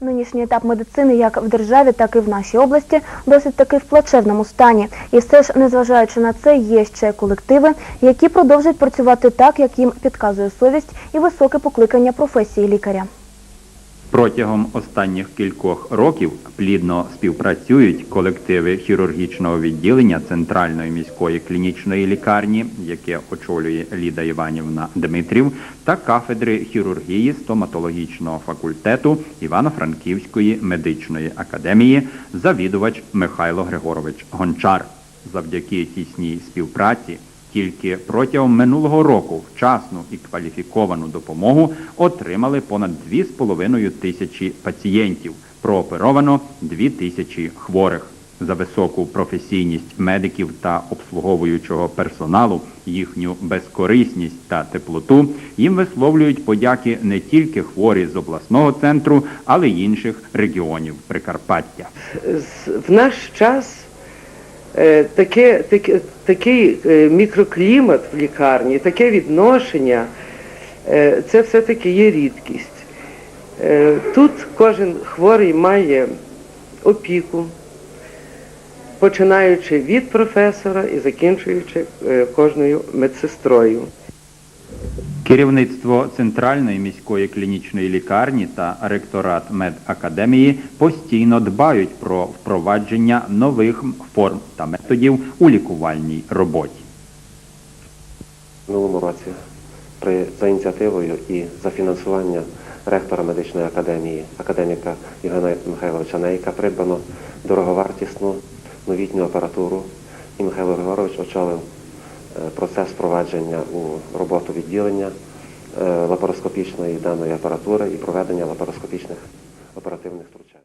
Нинішній етап медицини як в державі, так і в нашій області досить таки в плачевному стані. І все ж, незважаючи на це, є ще колективи, які продовжують працювати так, як їм підказує совість і високе покликання професії лікаря. Протягом останніх кількох років плідно співпрацюють колективи хірургічного відділення Центральної міської клінічної лікарні, яке очолює Ліда Іванівна Дмитрів, та кафедри хірургії стоматологічного факультету Івано-Франківської медичної академії, завідувач Михайло Григорович Гончар. Завдяки тісній співпраці тільки протягом минулого року вчасну і кваліфіковану допомогу отримали понад 2,5 тисячі пацієнтів. Прооперовано 2 тисячі хворих. За високу професійність медиків та обслуговуючого персоналу, їхню безкорисність та теплоту їм висловлюють подяки не тільки хворі з обласного центру, але й інших регіонів Прикарпаття. В наш час таке, таке, такий е, мікроклімат в лікарні, таке відношення, е, це все-таки є рідкість. Е, Тут кожен хворий має опіку, починаючи від професора і закінчуючи е, кожною медсестрою. Керівництво Центральної міської клінічної лікарні та ректорат медакадемії постійно дбають про впровадження нових форм та методів у лікувальній роботі. Минулому році при, за ініціативою і за фінансування ректора медичної академії, академіка Євгена Михайловича Нейка, придбано дороговартісну новітню апаратуру, і Михайло Григорович очолив процес впровадження у роботу відділення е, лапароскопічної даної апаратури і проведення лапароскопічних оперативних втручань.